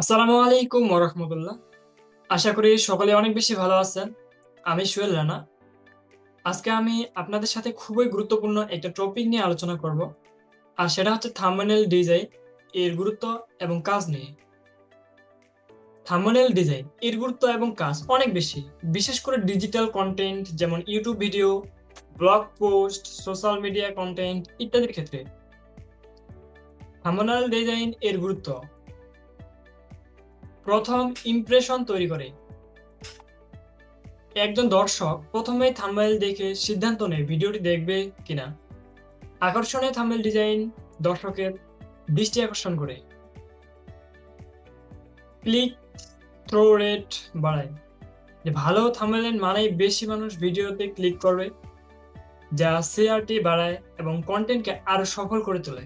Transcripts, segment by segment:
আসসালামু আলাইকুম ওরহমতুল্লাহ আশা করি সকলে অনেক বেশি ভালো আছেন। আমি সুয়েল রানা। আজকে আমি আপনাদের সাথে খুবই গুরুত্বপূর্ণ একটা টপিক নিয়ে আলোচনা করব, আর সেটা হচ্ছে থাম্বনেল ডিজাইন এর গুরুত্ব এবং কাজ নিয়ে। থাম্বনেল ডিজাইন এর গুরুত্ব এবং কাজ অনেক বেশি, বিশেষ করে ডিজিটাল কন্টেন্ট যেমন YouTube video blog post social media content ইত্যাদির ক্ষেত্রে। থাম্বনেল ডিজাইন এর গুরুত্ব। প্রথম ইমপ্রেশন তৈরি করে। একজন দর্শক প্রথমেই থাম্বনেল দেখে সিদ্ধান্ত নেয় ভিডিওটি দেখবে কিনা। আকর্ষণীয় থাম্বনেল ডিজাইন দর্শকের দৃষ্টি আকর্ষণ করে। ক্লিক থ্রো রেট বাড়ায়। যে ভালো থাম্বনেল মানেই বেশি মানুষ ভিডিওতে ক্লিক করবে, যা সিআরটি বাড়ায় এবং কন্টেন্টকে আরও সফল করে তোলে।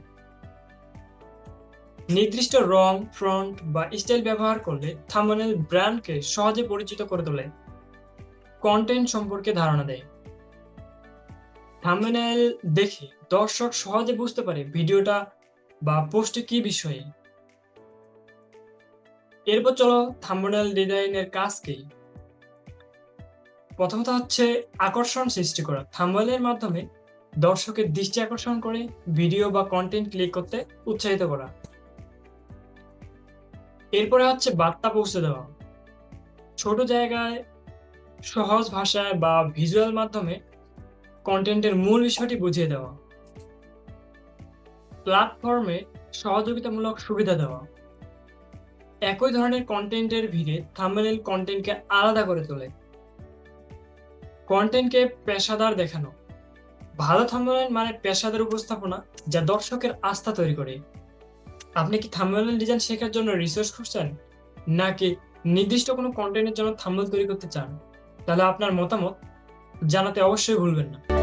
নির্দিষ্ট রং ফ্রন্ট বা স্টাইল ব্যবহার করলে থাম্বনেল ব্র্যান্ডকে সহজে পরিচিত করে তোলে। কন্টেন্ট সম্পর্কে ধারণা দেয়। থাম্বনেল দেখে দর্শক সহজে বুঝতে পারে ভিডিওটা বা পোস্টে কি বিষয়ে। এরপর চলো থাম্বনেল ডিজাইনের কাজ কি প্রথমত হচ্ছে আকর্ষণ সৃষ্টি করা। থাম্বনেলের মাধ্যমে দর্শকের দৃষ্টি আকর্ষণ করে ভিডিও বা কন্টেন্ট ক্লিক করতে উৎসাহিত করা। এরপরে হচ্ছে বার্তা পৌঁছে দেওয়া। ছোট জায়গায় সহজ ভাষায় বা ভিজুয়াল মাধ্যমে কন্টেন্টের মূল বিষয়টি বুঝিয়ে দেওয়া। প্ল্যাটফর্মে সহযোগিতামূলক সুবিধা দেওয়া। একই ধরনের কন্টেন্টের ভিড়ে থাম্বনেল কন্টেন্টকে আলাদা করে তোলে। কন্টেন্টকে পেশাদার দেখানো। ভালো থাম্বনেল মানে পেশাদার উপস্থাপনা যা দর্শকের আস্থা তৈরি করে। আপনি কি থাম্বনেল ডিজাইন শেখার জন্য রিসার্চ করছেন নাকি নির্দিষ্ট কোনো কন্টেন্টের জন্য থাম্বনেল তৈরি করতে চান? তাহলে আপনার মতামত জানাতে অবশ্যই ভুলবেন না।